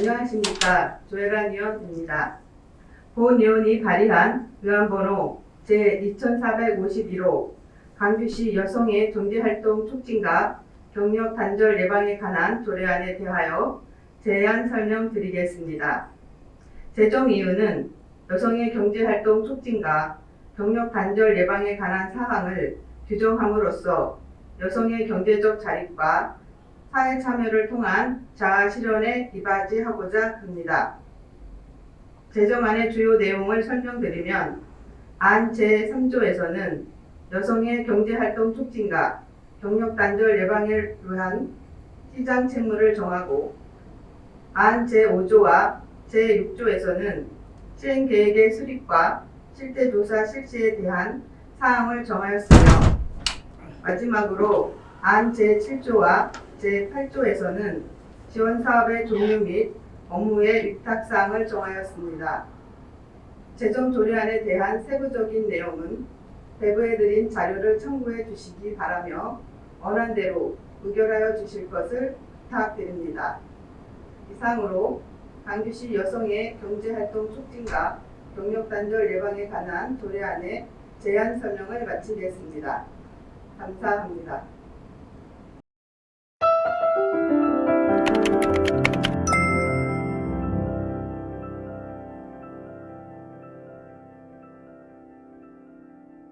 안녕하십니까. 조혜란 의원입니다. 본 의원이 발의한 의안번호 제2451호 강규시 여성의 경제활동 촉진과 경력 단절 예방에 관한 조례안에 대하여 제안 설명 드리겠습니다. 제정 이유는 여성의 경제활동 촉진과 경력 단절 예방에 관한 사항을 규정함으로써 여성의 경제적 자립과 사회 참여를 통한 자아 실현에 이바지하고자 합니다. 제정안의 주요 내용을 설명드리면 안 제3조에서는 여성의 경제활동 촉진과 경력 단절 예방을 위한 시장 책무를 정하고 안 제5조와 제6조에서는 시행 계획의 수립과 실태 조사 실시에 대한 사항을 정하였으며 마지막으로 안 제7조와 제8조에서는 지원 사업의 종류 및 업무의 위탁 사항을 정하였습니다. 재정 조례안에 대한 세부적인 내용은 배부해드린 자료를 참고해 주시기 바라며 원안대로 의결하여 주실 것을 부탁드립니다. 이상으로 강규시 여성의 경제활동 촉진과 경력 단절 예방에 관한 조례안의 제안 설명을 마치겠습니다. 감사합니다.